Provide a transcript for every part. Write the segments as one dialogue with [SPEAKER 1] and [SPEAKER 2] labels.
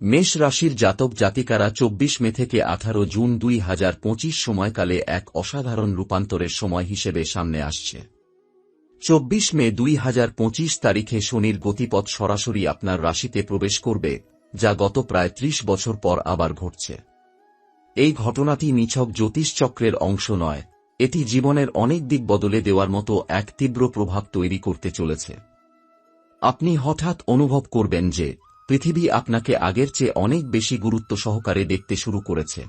[SPEAKER 1] মেষ রাশির জাতক জাতিকারা চব্বিশ মে থেকে আঠারো জুন দুই হাজার পঁচিশ সময়কালে এক অসাধারণ রূপান্তরের সময় হিসেবে সামনে আসছে। চব্বিশ মে দুই হাজার পঁচিশ তারিখে শনির গতিপথ সরাসরি আপনার রাশিতে প্রবেশ করবে, যা গত প্রায় ত্রিশ বছর পর আবার ঘটছে। এই ঘটনাটি নিছক জ্যোতিষচক্রের অংশ নয়, এটি জীবনের অনেক দিক বদলে দেওয়ার মতো এক তীব্র প্রভাব তৈরি করতে চলেছে। আপনি হঠাৎ অনুভব করবেন যে পৃথিবী আপনাকে আগের চেয়ে অনেক বেশি গুরুত্ব সহকারে দেখতে শুরু করেছে।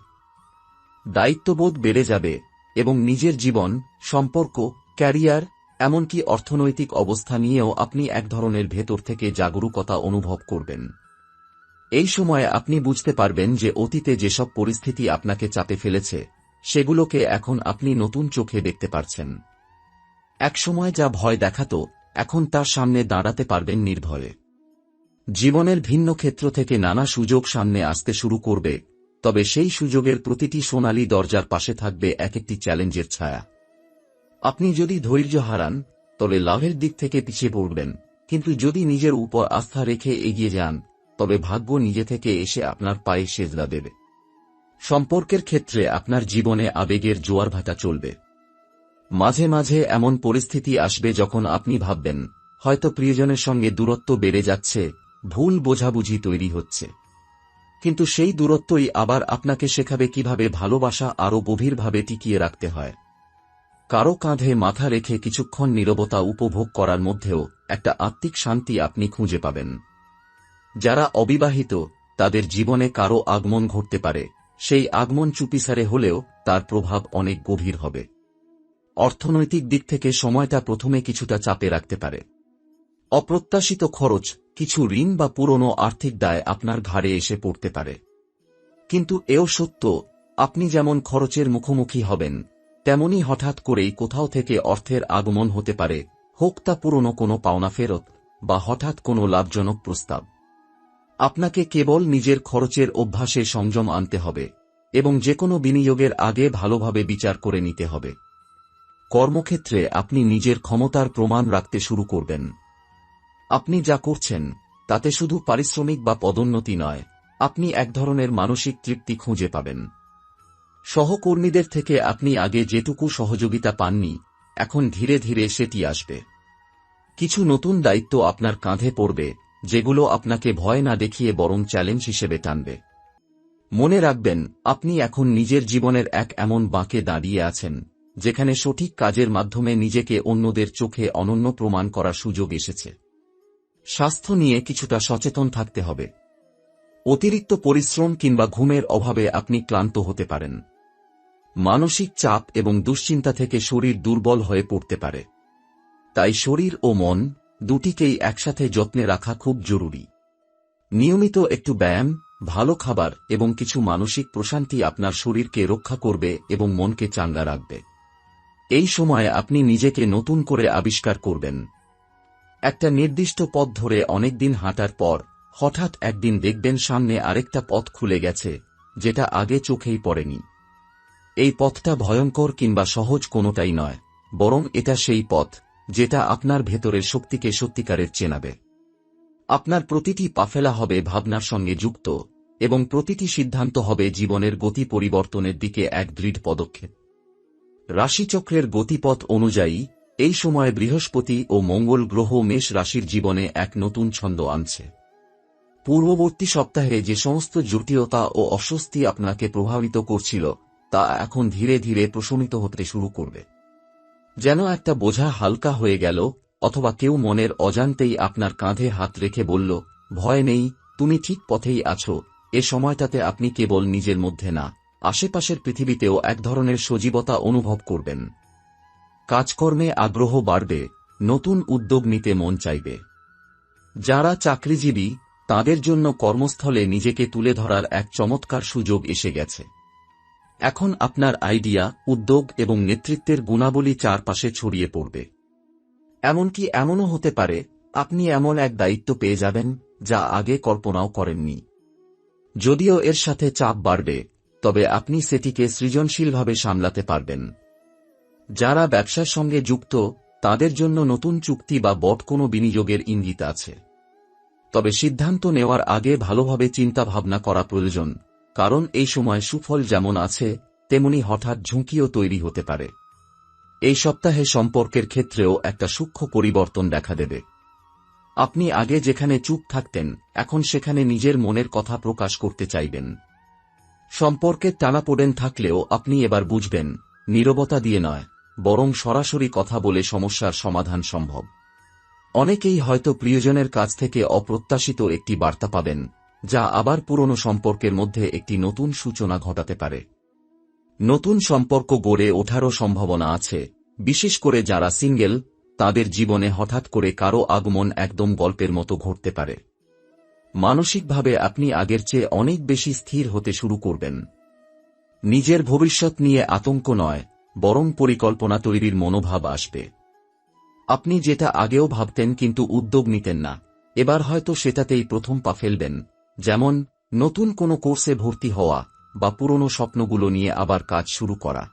[SPEAKER 1] দায়িত্ববোধ বেড়ে যাবে এবং নিজের জীবন, সম্পর্ক, ক্যারিয়ার, এমনকি অর্থনৈতিক অবস্থা নিয়েও আপনি এক ধরনের ভেতর থেকে জাগরুকতা অনুভব করবেন। এই সময়ে আপনি বুঝতে পারবেন যে অতীতে যেসব পরিস্থিতি আপনাকে চাপে ফেলেছে, সেগুলোকে এখন আপনি নতুন চোখে দেখতে পারছেন। একসময় যা ভয় দেখাত, এখন তার সামনে দাঁড়াতে পারবেন নির্ভয়ে। জীবনের ভিন্ন ক্ষেত্র থেকে নানা সুযোগ সামনে আসতে শুরু করবে, তবে সেই সুযোগের প্রতিটি সোনালী দরজার পাশে থাকবে এক একটি চ্যালেঞ্জের ছায়া। আপনি যদি ধৈর্য হারান, তবে লাভের দিক থেকে পিছিয়ে পড়বেন, কিন্তু যদি নিজের উপর আস্থা রেখে এগিয়ে যান, তবে ভাগ্য নিজে থেকে এসে আপনার পায়ে সেজলা দেবে। সম্পর্কের ক্ষেত্রে আপনার জীবনে আবেগের জোয়ার ভাটা চলবে। মাঝে মাঝে এমন পরিস্থিতি আসবে যখন আপনি ভাববেন, হয়তো প্রিয়জনের সঙ্গে দূরত্ব বেড়ে যাচ্ছে ভুল বোঝাবুঝি তৈরি হচ্ছে। কিন্তু সেই দূরত্বই আবার আপনাকে শেখাবে কীভাবে ভালোবাসা আরও গভীরভাবে টিকিয়ে রাখতে হয়। কারও কাঁধে মাথা রেখে কিছুক্ষণ নীরবতা উপভোগ করার মধ্যেও একটা আত্মিক শান্তি আপনি খুঁজে পাবেন। যারা অবিবাহিত, তাদের জীবনে কারও আগমন ঘটতে পারে। সেই আগমন চুপিসারে হলেও তার প্রভাব অনেক গভীর হবে। অর্থনৈতিক দিক থেকে সময়টা প্রথমে কিছুটা চাপে রাখতে পারে। অপ্রত্যাশিত খরচ কিছু ঋণ বা পুরনো আর্থিক দায় আপনার ঘাড়ে এসে পড়তে পারে। কিন্তু এও সত্য, আপনি যেমন খরচের মুখোমুখি হবেন, তেমনি হঠাৎ করেই কোথাও থেকে অর্থের আগমন হতে পারে, হোক তা পুরনো কোনো পাওনা ফেরত বা হঠাৎ কোনো লাভজনক প্রস্তাব। আপনাকে কেবল নিজের খরচের অভ্যাসে সংযম আনতে হবে এবং যে কোনো বিনিয়োগের আগে ভালোভাবে বিচার করে নিতে হবে। কর্মক্ষেত্রে আপনি নিজের ক্ষমতার প্রমাণ রাখতে শুরু করবেন। আপনি যা করছেন, তাতে শুধু পারিশ্রমিক বা পদোন্নতি নয়, আপনি এক ধরনের মানসিক তৃপ্তি খুঁজে পাবেন। সহকর্মীদের থেকে আপনি আগে যেটুকু সহযোগিতা পাননি, এখন ধীরে ধীরে সেটি আসবে। কিছু নতুন দায়িত্ব আপনার কাঁধে পড়বে, যেগুলো আপনাকে ভয় না দেখিয়ে বরং চ্যালেঞ্জ হিসেবে টানবে। মনে রাখবেন, আপনি এখন নিজের জীবনের এক এমন বাঁকে দাঁড়িয়ে আছেন, যেখানে সঠিক কাজের মাধ্যমে নিজেকে অন্যদের চোখে অনন্য প্রমাণ করার সুযোগ এসেছে। স্বাস্থ্য নিয়ে কিছুটা সচেতন থাকতে হবে। অতিরিক্ত পরিশ্রম কিংবা ঘুমের অভাবে আপনি ক্লান্ত হতে পারেন। মানসিক চাপ এবং দুশ্চিন্তা থেকে শরীর দুর্বল হয়ে পড়তে পারে। তাই শরীর ও মন দুটিকেই একসাথে যত্নে রাখা খুব জরুরি। নিয়মিত একটু ব্যায়াম, ভালো খাবার এবং কিছু মানসিক প্রশান্তি আপনার শরীরকে রক্ষা করবে এবং মনকে চাঙ্গা রাখবে। এই সময় আপনি নিজেকে নতুন করে আবিষ্কার করবেন। একটা নির্দিষ্ট পথ ধরে অনেকদিন হাঁটার পর, হঠাৎ একদিন দেখবেন সামনে আরেকটা পথ খুলে গেছে, যেটা আগে চোখেই পড়েনি। এই পথটা ভয়ঙ্কর কিংবা সহজ কোনোটাই নয়, বরং এটা সেই পথ, যেটা আপনার ভেতরের শক্তিকে সত্যিকারের চেনাবে। আপনার প্রতিটি পাফেলা হবে ভাবনার সঙ্গে যুক্ত, এবং প্রতিটি সিদ্ধান্ত হবে জীবনের গতি পরিবর্তনের দিকে এক দৃঢ় পদক্ষেপ। রাশিচক্রের গতিপথ অনুযায়ী এই সময় বৃহস্পতি ও মঙ্গল গ্রহ মেষ রাশির জীবনে এক নতুন ছন্দ আনছে। পূর্ববর্তী সপ্তাহে যে সমস্ত জটিলতা ও অস্বস্তি আপনাকে প্রভাবিত করছিল, তা এখন ধীরে ধীরে প্রশমিত হতে শুরু করবে। যেন একটা বোঝা হালকা হয়ে গেল, অথবা কেউ মনের অজান্তেই আপনার কাঁধে হাত রেখে বলল, ভয় নেই, তুমি ঠিক পথেই আছো, এ সময়টাতে আপনি কেবল নিজের মধ্যে না, আশেপাশের পৃথিবীতেও এক ধরনের সজীবতা অনুভব করবেন। কাজকর্মে আগ্রহ বাড়বে, নতুন উদ্যোগ নিতে মন চাইবে। যারা চাকরিজীবী, তাদের জন্য কর্মস্থলে নিজেকে তুলে ধরার এক চমৎকার সুযোগ এসে গেছে। এখন আপনার আইডিয়া, উদ্যোগ এবং নেতৃত্বের গুণাবলী চারপাশে ছড়িয়ে পড়বে। এমনকি এমনও হতে পারে, আপনি এমন এক দায়িত্ব পেয়ে যাবেন, যা আগে কল্পনাও করেননি। যদিও এর সাথে চাপ বাড়বে, তবে আপনি সেটিকে সৃজনশীলভাবে সামলাতে পারবেন। যারা ব্যবসার সঙ্গে যুক্ত, তাদের জন্য নতুন চুক্তি বা বট কোনো বিনিয়োগের ইঙ্গিত আছে। তবে সিদ্ধান্ত নেওয়ার আগে ভালোভাবে চিন্তা ভাবনা করা প্রয়োজন, কারণ এই সময় সুফল যেমন আছে, তেমনি হঠাৎ ঝুঁকিও তৈরি হতে পারে। এই সপ্তাহে সম্পর্কের ক্ষেত্রেও একটা সূক্ষ্ম পরিবর্তন দেখা দেবে। আপনি আগে যেখানে চুপ থাকতেন, এখন সেখানে নিজের মনের কথা প্রকাশ করতে চাইবেন। সম্পর্কের টানাপোড়েন থাকলেও আপনি এবার বুঝবেন, নীরবতা দিয়ে নয়। বরং সরাসরি কথা বলে সমস্যার সমাধান সম্ভব। অনেকেই হয়তো প্রিয়জনের কাছ থেকে অপ্রত্যাশিত একটি বার্তা পাবেন, যা আবার পুরনো সম্পর্কের মধ্যে একটি নতুন সূচনা ঘটাতে পারে। নতুন সম্পর্ক গড়ে ওঠারও সম্ভাবনা আছে, বিশেষ করে যারা সিঙ্গেল, তাদের জীবনে হঠাৎ করে কারও আগমন একদম গল্পের মতো ঘটতে পারে। মানসিকভাবে আপনি আগের চেয়ে অনেক বেশি স্থির হতে শুরু করবেন। নিজের ভবিষ্যৎ নিয়ে আতঙ্ক নয় বরং পরিকল্পনা তৈরির মনোভাব আসবে। আপনি যেটা আগেও ভাবতেন কিন্তু উদ্যোগ নিতেন না, এবার হয়তো সেটাতেই প্রথম পা ফেলবেন, যেমন নতুন কোনো কোর্সে ভর্তি হওয়া বা পুরনো স্বপ্নগুলো নিয়ে আবার কাজ শুরু করা।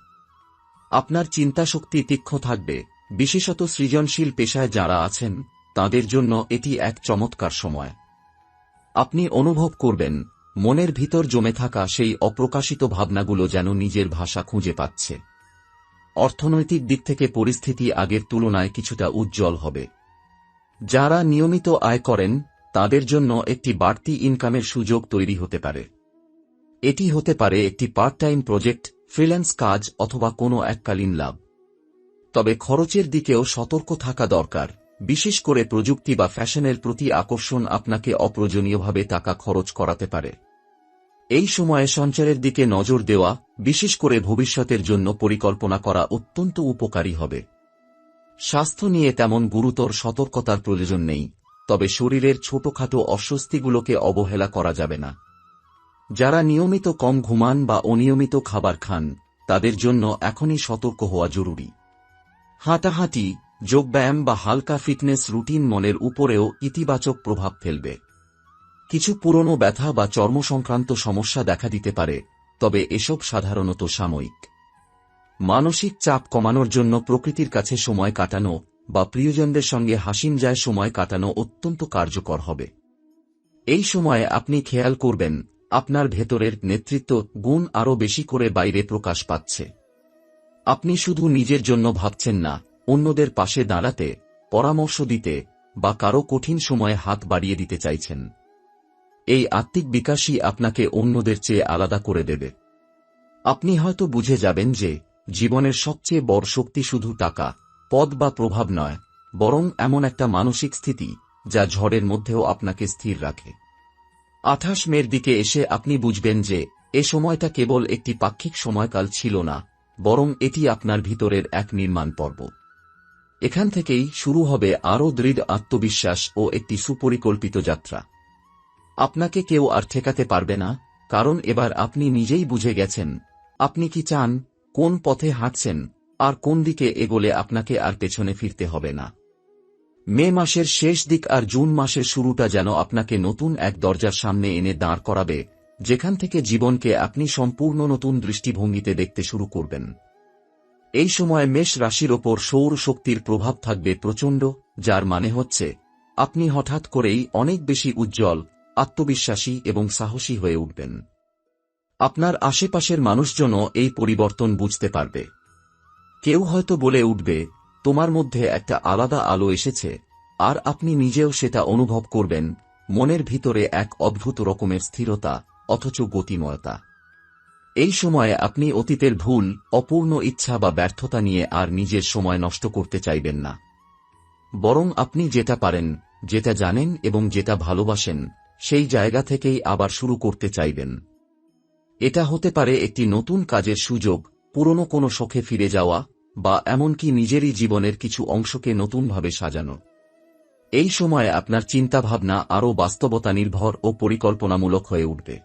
[SPEAKER 1] আপনার চিন্তাশক্তি তীক্ষ্ণ থাকবে, বিশেষত সৃজনশীল পেশায় যারা আছেন, তাদের জন্য এটি এক চমৎকার সময়। আপনি অনুভব করবেন, মনের ভিতর জমে থাকা সেই অপ্রকাশিত ভাবনাগুলো যেন নিজের ভাষা খুঁজে পাচ্ছে। অর্থনৈতিক দিক থেকে পরিস্থিতি আগের তুলনায় কিছুটা উজ্জ্বল হবে। যারা নিয়মিত আয় করেন, তাদের জন্য একটি বাড়তি ইনকামের সুযোগ তৈরি হতে পারে। এটি হতে পারে একটি পার্ট টাইম প্রজেক্ট, ফ্রিল্যান্স কাজ অথবা কোনো এককালীন লাভ। তবে খরচের দিকেও সতর্ক থাকা দরকার। বিশেষ করে প্রযুক্তি বা ফ্যাশনের প্রতি আকর্ষণ আপনাকে অপ্রয়োজনীয়ভাবে টাকা খরচ করাতে পারে। এই সময়ে সঞ্চারের দিকে নজর দেওয়া, বিশেষ করে ভবিষ্যতের জন্য পরিকল্পনা করা অত্যন্ত উপকারী হবে। স্বাস্থ্য নিয়ে তেমন গুরুতর সতর্কতার প্রয়োজন নেই, তবে শরীরের ছোটখাটো অস্বস্তিগুলোকে অবহেলা করা যাবে না। যারা নিয়মিত কম ঘুমান বা অনিয়মিত খাবার খান, তাদের জন্য এখনই সতর্ক হওয়া জরুরি। হাঁটাহাঁটি, যোগব্যায়াম বা হালকা ফিটনেস রুটিন মনের উপরেও ইতিবাচক প্রভাব ফেলবে। কিছু পুরনো ব্যথা বা চর্ম সংক্রান্ত সমস্যা দেখা দিতে পারে, তবে এসব সাধারণত সাময়িক। মানসিক চাপ কমানোর জন্য প্রকৃতির কাছে সময় কাটানো বা প্রিয়জনদের সঙ্গে হাসিন যায় সময় কাটানো অত্যন্ত কার্যকর হবে। এই সময়ে আপনি খেয়াল করবেন, আপনার ভেতরের নেতৃত্ব গুণ আরও বেশি করে বাইরে প্রকাশ পাচ্ছে। আপনি শুধু নিজের জন্য ভাবছেন না, অন্যদের পাশে দাঁড়াতে, পরামর্শ দিতে বা কারও কঠিন সময়ে হাত বাড়িয়ে দিতে চাইছেন। এই আত্মিক বিকাশই আপনাকে অন্যদের চেয়ে আলাদা করে দেবে। আপনি হয়তো বুঝে যাবেন যে, জীবনের সবচেয়ে বড় শক্তি শুধু টাকা, পদ বা প্রভাব নয়, বরং এমন একটা মানসিক স্থিতি যা ঝড়ের মধ্যেও আপনাকে স্থির রাখে। আঠাশ মের দিকে এসে আপনি বুঝবেন যে, এ সময়টা কেবল একটি পাক্ষিক সময়কাল ছিল না, বরং এটি আপনার ভিতরের এক নির্মাণ পর্ব। এখান থেকেই শুরু হবে আরও দৃঢ় আত্মবিশ্বাস ও একটি সুপরিকল্পিত যাত্রা। আপনাকে কেউ আর ঠেকাতে পারবে না, কারণ এবার আপনি নিজেই বুঝে গেছেন। আপনি কি চান, কোন পথে হাঁটছেন, আর কোন দিকে এগোলে আপনাকে আর পেছনে ফিরতে হবে না? মে মাসের শেষ দিক আর জুন মাসের শুরুটা যেন আপনাকে নতুন এক দরজার সামনে এনে দাঁড় করাবে, যেখান থেকে জীবনকে আপনি সম্পূর্ণ নতুন দৃষ্টিভঙ্গিতে দেখতে শুরু করবেন। এই সময় মেষ রাশির ওপর সৌর শক্তির প্রভাব থাকবে প্রচণ্ড, যার মানে হচ্ছে, আপনি হঠাৎ করেই অনেক বেশি উজ্জ্বল আত্মবিশ্বাসী এবং সাহসী হয়ে উঠবেন। আপনার আশেপাশের মানুষজনও এই পরিবর্তন বুঝতে পারবে। কেউ হয়তো বলে উঠবে, তোমার মধ্যে একটা আলাদা আলো এসেছে, আর আপনি নিজেও সেটা অনুভব করবেন, মনের ভিতরে এক অদ্ভুত রকমের স্থিরতা, অথচ গতিময়তা। এই সময়ে আপনি অতীতের ভুল, অপূর্ণ ইচ্ছা বা ব্যর্থতা নিয়ে আর নিজের সময় নষ্ট করতে চাইবেন না। বরং আপনি যেটা পারেন, যেটা জানেন এবং যেটা ভালোবাসেন সেই জায়গা থেকেই আবার শুরু করতে চাইবেন। এটা হতে পারে একটি নতুন কাজের সুযোগ, পুরনো কোনো শখে ফিরে যাওয়া, বা এমনকি নিজেরই জীবনের কিছু অংশকে নতুনভাবে সাজানো। এই সময়ে আপনার চিন্তাভাবনা আরও বাস্তবতা নির্ভর ও পরিকল্পনামূলক হয়ে উঠবে।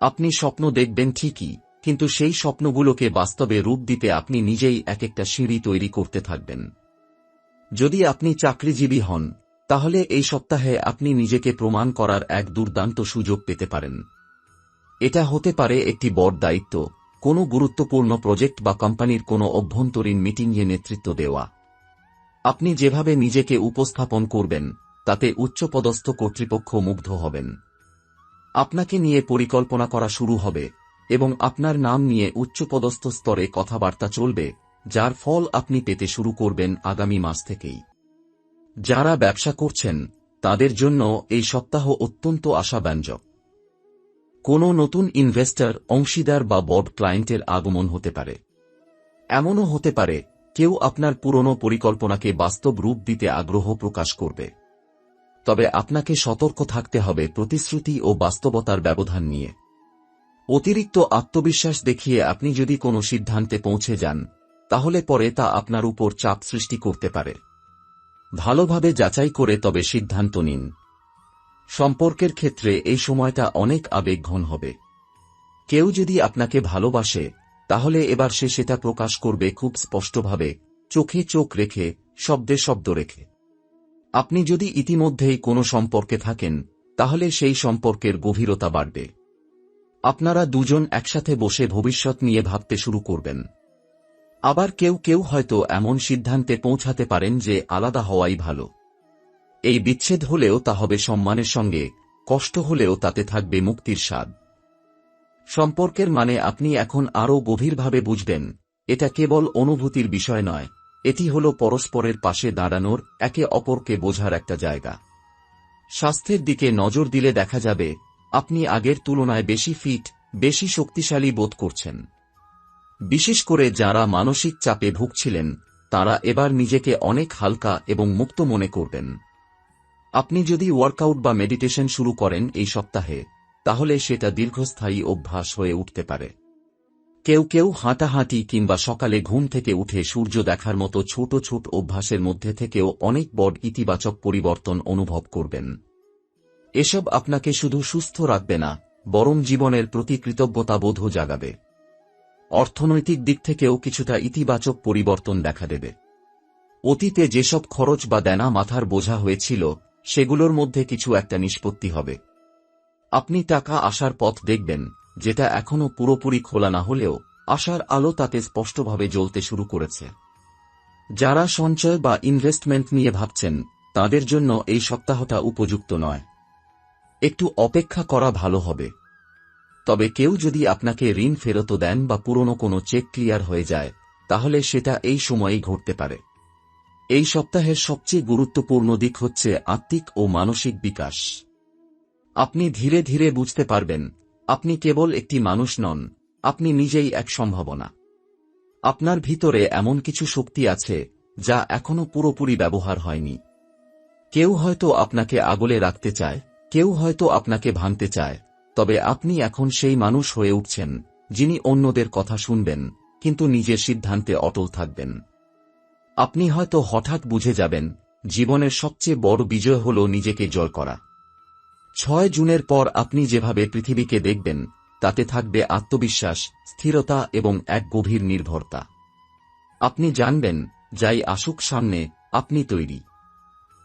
[SPEAKER 1] আপনি স্বপ্ন দেখবেন ঠিকই, কিন্তু সেই স্বপ্নগুলোকে বাস্তবে রূপ দিতে আপনি নিজেই এক একটা সিঁড়ি তৈরি করতে থাকবেন। যদি আপনি চাকরিজীবী হন তাহলে এই সপ্তাহে আপনি নিজেকে প্রমাণ করার এক দুর্দান্ত সুযোগ পেতে পারেন। এটা হতে পারে একটি বড় দায়িত্ব, কোনো গুরুত্বপূর্ণ প্রজেক্ট বা কোম্পানির কোনো অভ্যন্তরীণ মিটিংয়ে নেতৃত্ব দেওয়া। আপনি যেভাবে নিজেকে উপস্থাপন করবেন, তাতে উচ্চপদস্থ কর্তৃপক্ষ মুগ্ধ হবেন। আপনাকে নিয়ে পরিকল্পনা করা শুরু হবে এবং আপনার নাম নিয়ে উচ্চপদস্থ স্তরে কথাবার্তা চলবে, যার ফল আপনি পেতে শুরু করবেন আগামী মাস থেকেই। যারা ব্যবসা করছেন, তাদের জন্য এই সপ্তাহ অত্যন্ত আশাব্যঞ্জক। কোনো নতুন ইনভেস্টর, অংশীদার বা বড় ক্লায়েন্টের আগমন হতে পারে। এমনও হতে পারে, কেউ আপনার পুরনো পরিকল্পনাকে বাস্তব রূপ দিতে আগ্রহ প্রকাশ করবে। তবে আপনাকে সতর্ক থাকতে হবে প্রতিশ্রুতি ও বাস্তবতার ব্যবধান নিয়ে। অতিরিক্ত আত্মবিশ্বাস দেখিয়ে আপনি যদি কোনো সিদ্ধান্তে পৌঁছে যান, তাহলে পরে তা আপনার উপর চাপ সৃষ্টি করতে পারে। ভালোভাবে যাচাই করে তবে সিদ্ধান্ত নিন। সম্পর্কের ক্ষেত্রে এই সময়টা অনেক আবেগঘন হবে। কেউ যদি আপনাকে ভালোবাসে, তাহলে এবার সে সেটা প্রকাশ করবে খুব স্পষ্টভাবে, চোখে চোখ রেখে, শব্দে শব্দ রেখে। আপনি যদি ইতিমধ্যেই কোনো সম্পর্কে থাকেন, তাহলে সেই সম্পর্কের গভীরতা বাড়বে। আপনারা দুজন একসাথে বসে ভবিষ্যৎ নিয়ে ভাবতে শুরু করবেন। আবার কেউ কেউ হয়তো এমন সিদ্ধান্তে পৌঁছাতে পারেন যে আলাদা হওয়াই ভালো। এই বিচ্ছেদ হলেও তা হবে সম্মানের সঙ্গে, কষ্ট হলেও তাতে থাকবে মুক্তির স্বাদ। সম্পর্কের মানে আপনি এখন আরও গভীরভাবে বুঝবেন, এটা কেবল অনুভূতির বিষয় নয়, এটি হল পরস্পরের পাশে দাঁড়ানোর, একে অপরকে বোঝার একটা জায়গা। স্বাস্থ্যের দিকে নজর দিলে দেখা যাবে, আপনি আগের তুলনায় বেশি ফিট, বেশি শক্তিশালী বোধ করছেন। বিশেষ করে যারা মানসিক চাপে ভুগছিলেন, তারা এবার নিজেকে অনেক হালকা এবং মুক্ত মনে করবেন। আপনি যদি ওয়ার্কআউট বা মেডিটেশন শুরু করেন এই সপ্তাহে, তাহলে সেটা দীর্ঘস্থায়ী অভ্যাস হয়ে উঠতে পারে। কেউ কেউ হাঁটাহাঁটি কিংবা সকালে ঘুম থেকে উঠে সূর্য দেখার মতো ছোট ছোট অভ্যাসের মধ্যে থেকেও অনেক বড় ইতিবাচক পরিবর্তন অনুভব করবেন। এসব আপনাকে শুধু সুস্থ রাখবে না, বরং জীবনের প্রতি কৃতজ্ঞতাবোধও জাগাবে। অর্থনৈতিক দিক থেকেও কিছুটা ইতিবাচক পরিবর্তন দেখা দেবে। অতীতে যেসব খরচ বা দেনা মাথার বোঝা হয়েছিল, সেগুলোর মধ্যে কিছু একটা নিষ্পত্তি হবে। আপনি টাকা আসার পথ দেখবেন, যেটা এখনও পুরোপুরি খোলা না হলেও আশার আলো তাতে স্পষ্টভাবে জ্বলতে শুরু করেছে। যারা সঞ্চয় বা ইনভেস্টমেন্ট নিয়ে ভাবছেন, তাদের জন্য এই সপ্তাহটা উপযুক্ত নয়। একটু অপেক্ষা করা ভালো হবে। তবে কেউ যদি আপনাকে ঋণ ফেরত দেন বা পুরনো কোনো চেক ক্লিয়ার হয়ে যায়, তাহলে সেটা এই সময়েই ঘটতে পারে। এই সপ্তাহের সবচেয়ে গুরুত্বপূর্ণ দিক হচ্ছে আত্মিক ও মানসিক বিকাশ। আপনি ধীরে ধীরে বুঝতে পারবেন, আপনি কেবল একটি মানুষ নন, আপনি নিজেই এক সম্ভাবনা। আপনার ভিতরে এমন কিছু শক্তি আছে, যা এখনও পুরোপুরি ব্যবহার হয়নি। কেউ হয়তো আপনাকে আগলে রাখতে চায়, কেউ হয়তো আপনাকে ভাঙতে চায় তবে আপনি এখন সেই মানুষ হয়ে উঠছেন, যিনি অন্যদের কথা শুনবেন, কিন্তু নিজের সিদ্ধান্তে অটল থাকবেন। আপনি হয়তো হঠাৎ বুঝে যাবেন, জীবনের সবচেয়ে বড় বিজয় হল নিজেকে জয় করা। ছয় জুনের পর আপনি যেভাবে পৃথিবীকে দেখবেন, তাতে থাকবে আত্মবিশ্বাস, স্থিরতা এবং এক গভীর নির্ভরতা। আপনি জানবেন, যাই আসুক সামনে, আপনি তৈরি।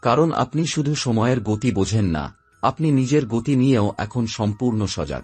[SPEAKER 1] কারণ আপনি শুধু সময়ের গতি বোঝেন না আপনি নিজের গতি নিয়েও এখন সম্পূর্ণ সজাগ।